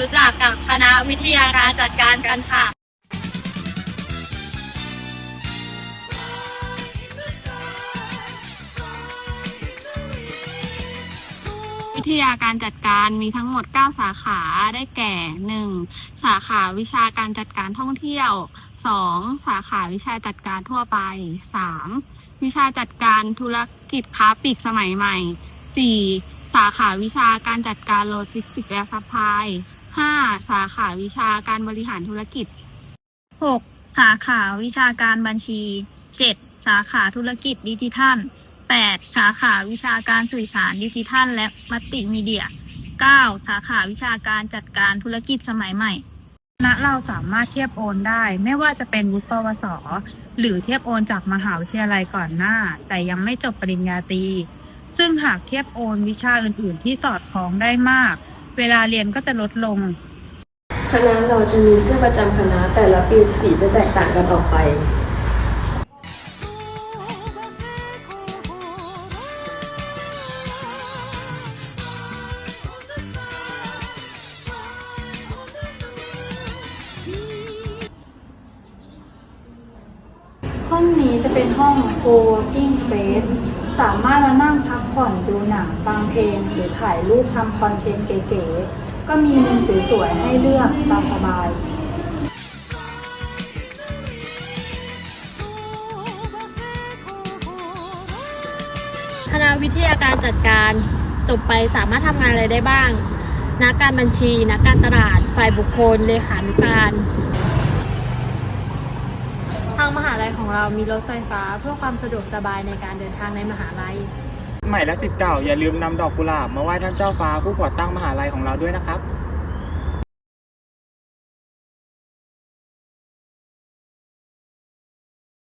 รู้จักกับคณะวิทยาการจัดการกันค่ะ วิทยาการจัดการมีทั้งหมด 9 สาขาได้แก่ 1. สาขาวิชาการจัดการท่องเที่ยว 2. สาขาวิชาจัดการทั่วไป 3. วิชาจัดการธุรกิจค้าปลีกสมัยใหม่ 4. สาขาวิชาการจัดการโลจิสติกส์และซัพพลาย 5. สาขาวิชาการบริหารธุรกิจ 6. สาขาวิชาการบัญชี 7. สาขาธุรกิจดิจิทัล 8. สาขาวิชาการสื่อสารดิจิทัล และมัลติมีเดีย 9. สาขาวิชาการจัดการธุรกิจสมัยใหม่คณะเราสามารถเทียบโอนได้ ไม่ว่าจะเป็นวุฒิปวส หรือเทียบโอนจากมหาวิทยาลัยก่อนหน้า แต่ยังไม่จบปริญญาตรีซึ่งหากเทียบโอนวิชาอื่น ๆ ที่สอดคล้องได้มาก เวลาเรียนก็จะลดลง คณะเราจะมีเสื้อประจำคณะแต่ละปีสีจะแตกต่างกันออกไป ห้องนี้จะเป็นห้อง co-working space สามารถมานั่งพักผ่อนดูหนังฟังเพลง หรือถ่ายรูปทำคอนเทนต์เก๋ๆ ก็มีมุมสวยๆให้เลือกตามสบายคณะวิทยาการจัดการจบไปสามารถทำงานอะไรได้บ้าง นักการบัญชี นักการตลาด ฝ่ายบุคคล เลขานุการางมหาลัยของเรามีรถไฟฟ้าเพื่อความสะดวกสบายในการเดินทางในมหาลัย ใหม่และสิทธิ์เก่าอย่าลืมนำดอกกุหลาบมาไหว้ท่านเจ้าฟ้าผู้ก่อตั้งมหาลัยของเราด้วยนะครับ